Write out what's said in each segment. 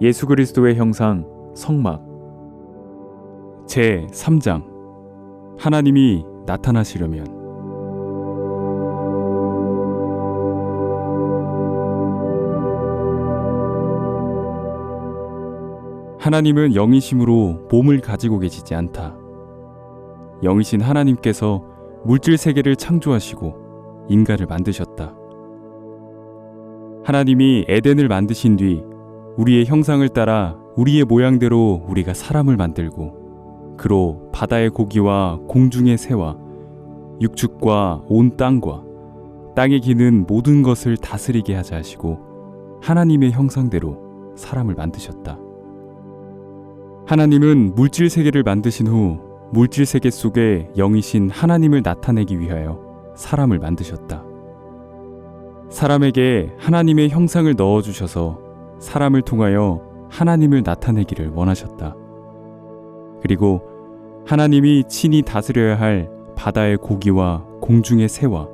예수 그리스도의 형상 성막 제 3장 하나님이 나타나시려면 하나님은 영이심으로 몸을 가지고 계시지 않다. 영이신 하나님께서 물질 세계를 창조하시고 인간을 만드셨다. 하나님이 에덴을 만드신 뒤 우리의 형상을 따라 우리의 모양대로 우리가 사람을 만들고 그로 바다의 고기와 공중의 새와 육축과 온 땅과 땅에 기는 모든 것을 다스리게 하자 하시고 하나님의 형상대로 사람을 만드셨다. 하나님은 물질 세계를 만드신 후 물질 세계 속에 영이신 하나님을 나타내기 위하여 사람을 만드셨다. 사람에게 하나님의 형상을 넣어 주셔서 사람을 통하여 하나님을 나타내기를 원하셨다. 그리고 하나님이 친히 다스려야 할 바다의 고기와 공중의 새와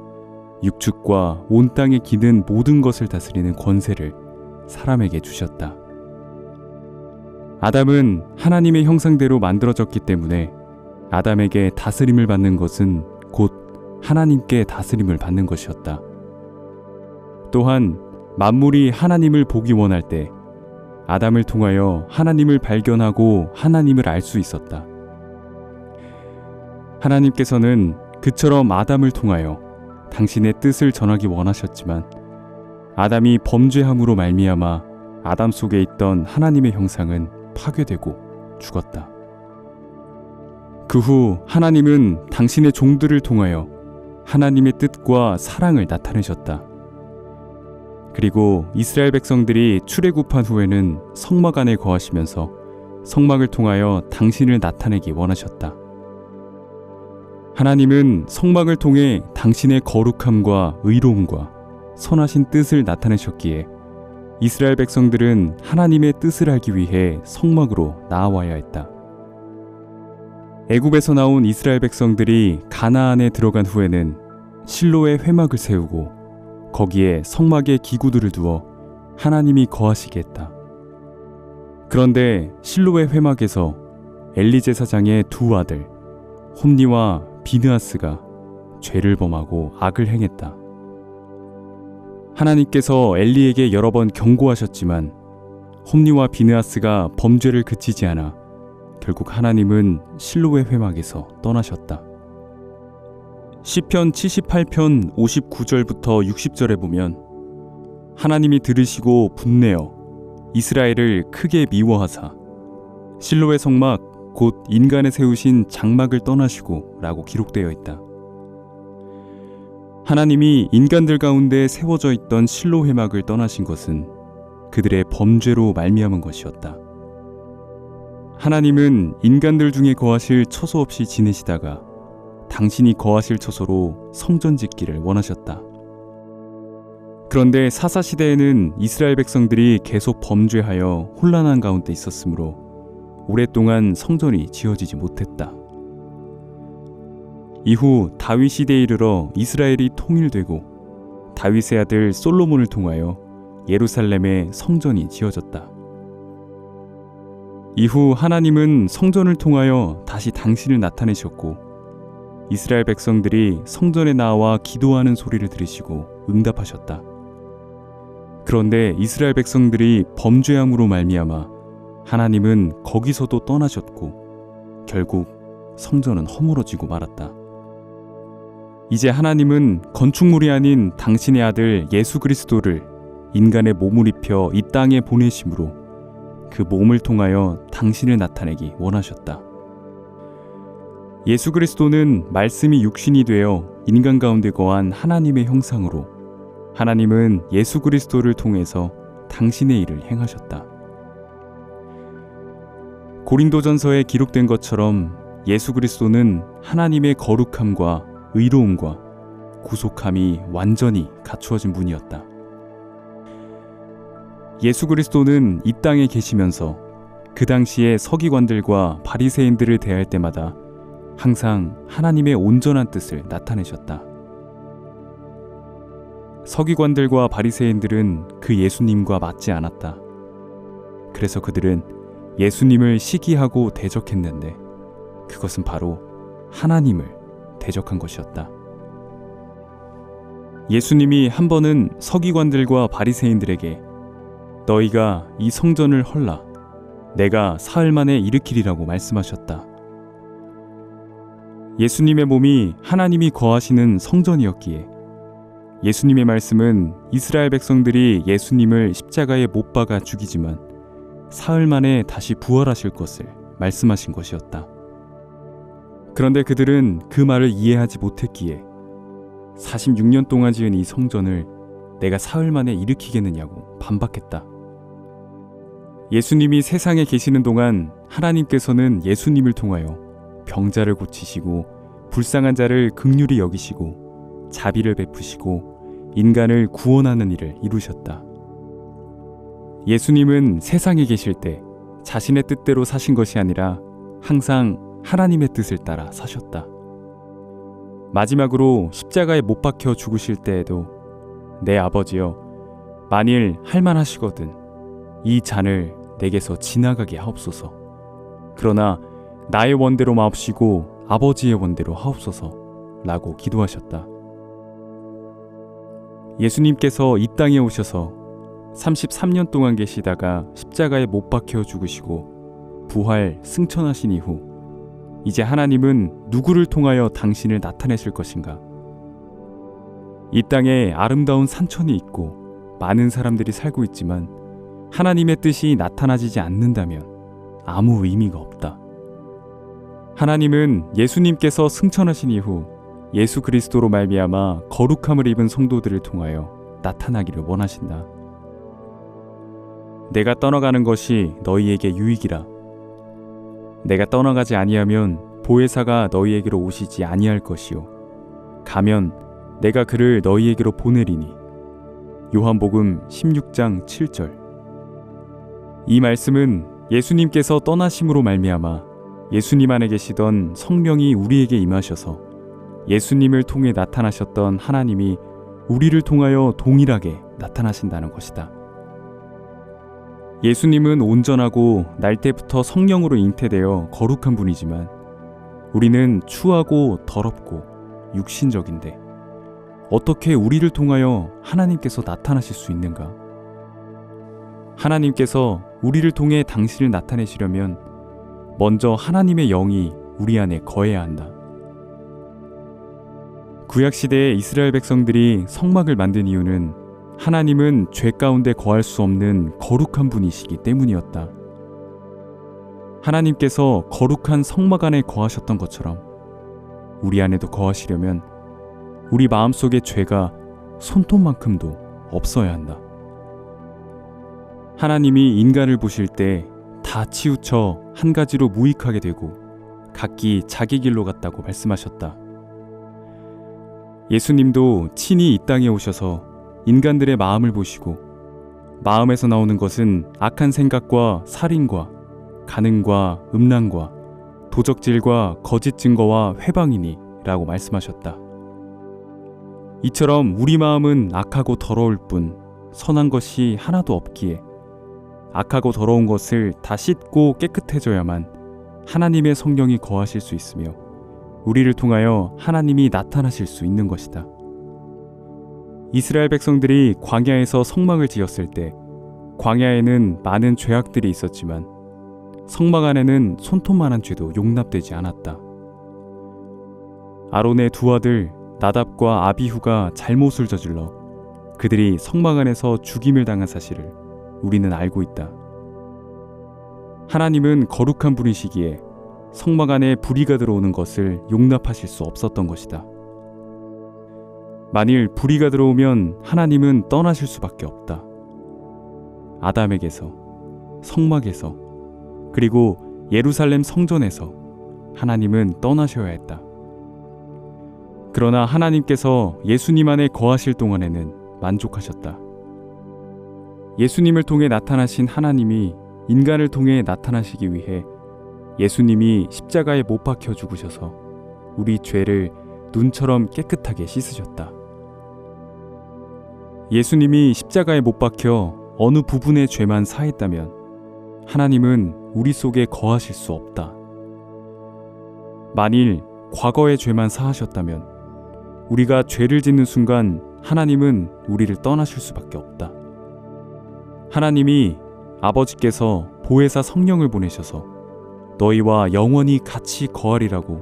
육축과 온 땅에 기는 모든 것을 다스리는 권세를 사람에게 주셨다. 아담은 하나님의 형상대로 만들어졌기 때문에 아담에게 다스림을 받는 것은 곧 하나님께 다스림을 받는 것이었다. 또한 만물이 하나님을 보기 원할 때 아담을 통하여 하나님을 발견하고 하나님을 알 수 있었다. 하나님께서는 그처럼 아담을 통하여 당신의 뜻을 전하기 원하셨지만 아담이 범죄함으로 말미암아 아담 속에 있던 하나님의 형상은 파괴되고 죽었다. 그 후 하나님은 당신의 종들을 통하여 하나님의 뜻과 사랑을 나타내셨다. 그리고 이스라엘 백성들이 출애굽한 후에는 성막 안에 거하시면서 성막을 통하여 당신을 나타내기 원하셨다. 하나님은 성막을 통해 당신의 거룩함과 의로움과 선하신 뜻을 나타내셨기에 이스라엘 백성들은 하나님의 뜻을 알기 위해 성막으로 나아와야 했다. 애굽에서 나온 이스라엘 백성들이 가나안에 들어간 후에는 실로의 회막을 세우고 거기에 성막의 기구들을 두어 하나님이 거하시게 했다. 그런데 실로의 회막에서 엘리 제 사장의 두 아들 홈니와 비느아스가 죄를 범하고 악을 행했다. 하나님께서 엘리에게 여러 번 경고하셨지만 홈니와 비느아스가 범죄를 그치지 않아 결국 하나님은 실로의 회막에서 떠나셨다. 시편 78편 59절부터 60절에 보면 하나님이 들으시고 분내어 이스라엘을 크게 미워하사 실로의 성막 곧 인간의 세우신 장막을 떠나시고 라고 기록되어 있다. 하나님이 인간들 가운데 세워져 있던 실로 회막을 떠나신 것은 그들의 범죄로 말미암은 것이었다. 하나님은 인간들 중에 거하실 처소 없이 지내시다가 당신이 거하실 처소로 성전 짓기를 원하셨다. 그런데 사사 시대에는 이스라엘 백성들이 계속 범죄하여 혼란한 가운데 있었으므로 오랫동안 성전이 지어지지 못했다. 이후 다윗 시대에 이르러 이스라엘이 통일되고 다윗의 아들 솔로몬을 통하여 예루살렘에 성전이 지어졌다. 이후 하나님은 성전을 통하여 다시 당신을 나타내셨고 이스라엘 백성들이 성전에 나와 기도하는 소리를 들으시고 응답하셨다. 그런데 이스라엘 백성들이 범죄함으로 말미암아 하나님은 거기서도 떠나셨고 결국 성전은 허물어지고 말았다. 이제 하나님은 건축물이 아닌 당신의 아들 예수 그리스도를 인간의 몸을 입혀 이 땅에 보내심으로 그 몸을 통하여 당신을 나타내기 원하셨다. 예수 그리스도는 말씀이 육신이 되어 인간 가운데 거한 하나님의 형상으로 하나님은 예수 그리스도를 통해서 당신의 일을 행하셨다. 고린도전서에 기록된 것처럼 예수 그리스도는 하나님의 거룩함과 의로움과 구속함이 완전히 갖추어진 분이었다. 예수 그리스도는 이 땅에 계시면서 그 당시에 서기관들과 바리새인들을 대할 때마다 항상 하나님의 온전한 뜻을 나타내셨다. 서기관들과 바리새인들은 그 예수님과 맞지 않았다. 그래서 그들은 예수님을 시기하고 대적했는데 그것은 바로 하나님을 대적한 것이었다. 예수님이 한 번은 서기관들과 바리새인들에게 너희가 이 성전을 헐라 내가 사흘 만에 일으키리라고 말씀하셨다. 예수님의 몸이 하나님이 거하시는 성전이었기에 예수님의 말씀은 이스라엘 백성들이 예수님을 십자가에 못 박아 죽이지만 사흘 만에 다시 부활하실 것을 말씀하신 것이었다. 그런데 그들은 그 말을 이해하지 못했기에 46년 동안 지은 이 성전을 내가 사흘 만에 일으키겠느냐고 반박했다. 예수님이 세상에 계시는 동안 하나님께서는 예수님을 통하여 병자를 고치시고 불쌍한 자를 극률히 여기시고 자비를 베푸시고 인간을 구원하는 일을 이루셨다. 예수님은 세상에 계실 때 자신의 뜻대로 사신 것이 아니라 항상 하나님의 뜻을 따라 사셨다. 마지막으로 십자가에 못 박혀 죽으실 때에도 내 아버지여 만일 할만하시거든 이 잔을 내게서 지나가게 하옵소서. 그러나 나의 원대로 마옵시고 아버지의 원대로 하옵소서. 라고 기도하셨다. 예수님께서 이 땅에 오셔서 33년 동안 계시다가 십자가에 못 박혀 죽으시고 부활 승천하신 이후 이제 하나님은 누구를 통하여 당신을 나타내실 것인가? 이 땅에 아름다운 산천이 있고 많은 사람들이 살고 있지만 하나님의 뜻이 나타나지지 않는다면 아무 의미가 없다. 하나님은 예수님께서 승천하신 이후 예수 그리스도로 말미암아 거룩함을 입은 성도들을 통하여 나타나기를 원하신다. 내가 떠나가는 것이 너희에게 유익이라. 내가 떠나가지 아니하면 보혜사가 너희에게로 오시지 아니할 것이요. 가면 내가 그를 너희에게로 보내리니. 요한복음 16장 7절. 이 말씀은 예수님께서 떠나심으로 말미암아 예수님 안에 계시던 성령이 우리에게 임하셔서 예수님을 통해 나타나셨던 하나님이 우리를 통하여 동일하게 나타나신다는 것이다. 예수님은 온전하고 날 때부터 성령으로 잉태되어 거룩한 분이지만 우리는 추하고 더럽고 육신적인데 어떻게 우리를 통하여 하나님께서 나타나실 수 있는가? 하나님께서 우리를 통해 당신을 나타내시려면 먼저 하나님의 영이 우리 안에 거해야 한다. 구약 시대의 이스라엘 백성들이 성막을 만든 이유는 하나님은 죄 가운데 거할 수 없는 거룩한 분이시기 때문이었다. 하나님께서 거룩한 성막 안에 거하셨던 것처럼 우리 안에도 거하시려면 우리 마음속의 죄가 손톱만큼도 없어야 한다. 하나님이 인간을 보실 때 다 치우쳐 한 가지로 무익하게 되고 각기 자기 길로 갔다고 말씀하셨다. 예수님도 친히 이 땅에 오셔서 인간들의 마음을 보시고 마음에서 나오는 것은 악한 생각과 살인과 가능과 음란과 도적질과 거짓 증거와 회방이니 라고 말씀하셨다. 이처럼 우리 마음은 악하고 더러울 뿐 선한 것이 하나도 없기에 악하고 더러운 것을 다 씻고 깨끗해져야만 하나님의 성령이 거하실 수 있으며 우리를 통하여 하나님이 나타나실 수 있는 것이다. 이스라엘 백성들이 광야에서 성막을 지었을 때 광야에는 많은 죄악들이 있었지만 성막 안에는 손톱만한 죄도 용납되지 않았다. 아론의 두 아들 나답과 아비후가 잘못을 저질러 그들이 성막 안에서 죽임을 당한 사실을 우리는 알고 있다. 하나님은 거룩한 분이시기에 성막 안에 불의가 들어오는 것을 용납하실 수 없었던 것이다. 만일 불의가 들어오면 하나님은 떠나실 수밖에 없다. 아담에게서, 성막에서, 그리고 예루살렘 성전에서 하나님은 떠나셔야 했다. 그러나 하나님께서 예수님 안에 거하실 동안에는 만족하셨다. 예수님을 통해 나타나신 하나님이 인간을 통해 나타나시기 위해 예수님이 십자가에 못 박혀 죽으셔서 우리 죄를 눈처럼 깨끗하게 씻으셨다. 예수님이 십자가에 못 박혀 어느 부분의 죄만 사했다면 하나님은 우리 속에 거하실 수 없다. 만일 과거의 죄만 사하셨다면 우리가 죄를 짓는 순간 하나님은 우리를 떠나실 수밖에 없다. 하나님이 아버지께서 보혜사 성령을 보내셔서 너희와 영원히 같이 거하리라고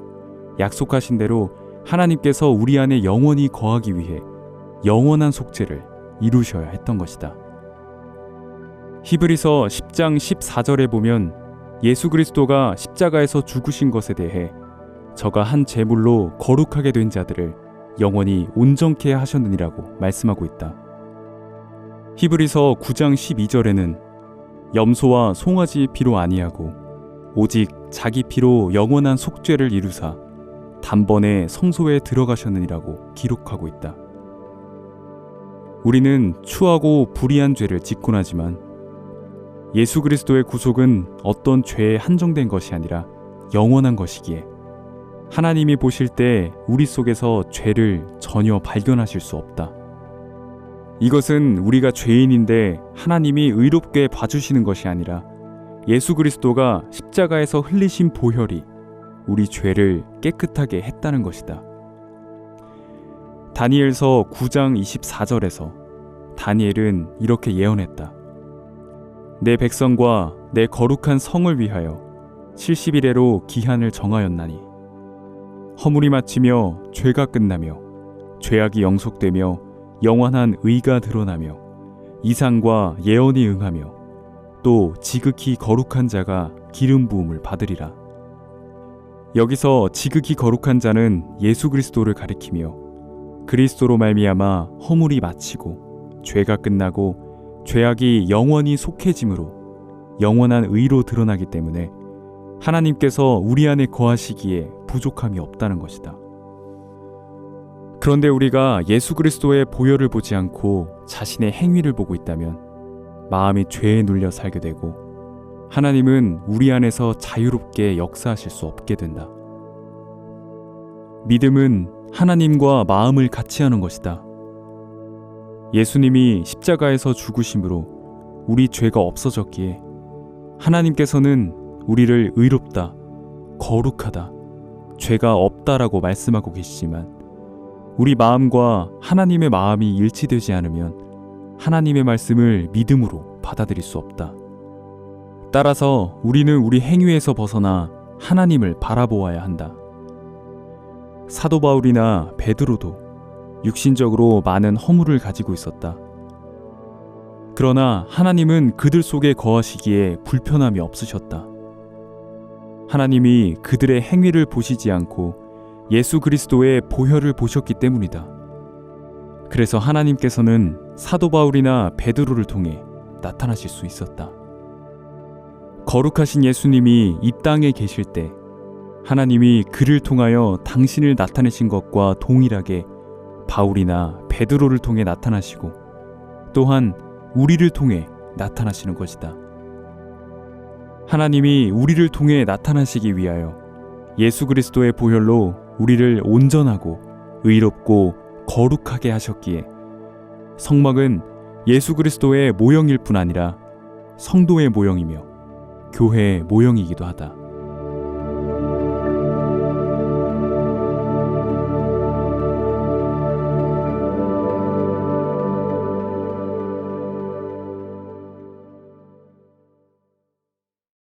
약속하신 대로 하나님께서 우리 안에 영원히 거하기 위해 영원한 속죄를 이루셔야 했던 것이다. 히브리서 10장 14절에 보면 예수 그리스도가 십자가에서 죽으신 것에 대해 저가 한 제물로 거룩하게 된 자들을 영원히 온전케 하셨느니라고 말씀하고 있다. 히브리서 9장 12절에는 염소와 송아지 피로 아니하고 오직 자기 피로 영원한 속죄를 이루사 단번에 성소에 들어가셨느니라고 기록하고 있다. 우리는 추하고 불의한 죄를 짓곤 하지만 예수 그리스도의 구속은 어떤 죄에 한정된 것이 아니라 영원한 것이기에 하나님이 보실 때 우리 속에서 죄를 전혀 발견하실 수 없다. 이것은 우리가 죄인인데 하나님이 의롭게 봐주시는 것이 아니라 예수 그리스도가 십자가에서 흘리신 보혈이 우리 죄를 깨끗하게 했다는 것이다. 다니엘서 9장 24절에서 다니엘은 이렇게 예언했다. 내 백성과 내 거룩한 성을 위하여 70일에로 기한을 정하였나니 허물이 마치며 죄가 끝나며 죄악이 영속되며 영원한 의가 드러나며 이상과 예언이 응하며 또 지극히 거룩한 자가 기름 부음을 받으리라. 여기서 지극히 거룩한 자는 예수 그리스도를 가리키며 그리스도로 말미암아 허물이 마치고 죄가 끝나고 죄악이 영원히 속해짐으로 영원한 의로 드러나기 때문에 하나님께서 우리 안에 거하시기에 부족함이 없다는 것이다. 그런데 우리가 예수 그리스도의 보혈을 보지 않고 자신의 행위를 보고 있다면 마음이 죄에 눌려 살게 되고 하나님은 우리 안에서 자유롭게 역사하실 수 없게 된다. 믿음은 하나님과 마음을 같이 하는 것이다. 예수님이 십자가에서 죽으심으로 우리 죄가 없어졌기에 하나님께서는 우리를 의롭다, 거룩하다, 죄가 없다라고 말씀하고 계시지만 우리 마음과 하나님의 마음이 일치되지 않으면 하나님의 말씀을 믿음으로 받아들일 수 없다. 따라서 우리는 우리 행위에서 벗어나 하나님을 바라보아야 한다. 사도 바울이나 베드로도 육신적으로 많은 허물을 가지고 있었다. 그러나 하나님은 그들 속에 거하시기에 불편함이 없으셨다. 하나님이 그들의 행위를 보시지 않고 예수 그리스도의 보혈을 보셨기 때문이다. 그래서 하나님께서는 사도 바울이나 베드로를 통해 나타나실 수 있었다. 거룩하신 예수님이 이 땅에 계실 때 하나님이 그를 통하여 당신을 나타내신 것과 동일하게 바울이나 베드로를 통해 나타나시고 또한 우리를 통해 나타나시는 것이다. 하나님이 우리를 통해 나타나시기 위하여 예수 그리스도의 보혈로 우리를 온전하고 의롭고 거룩하게 하셨기에 성막은 예수 그리스도의 모형일 뿐 아니라 성도의 모형이며 교회의 모형이기도 하다.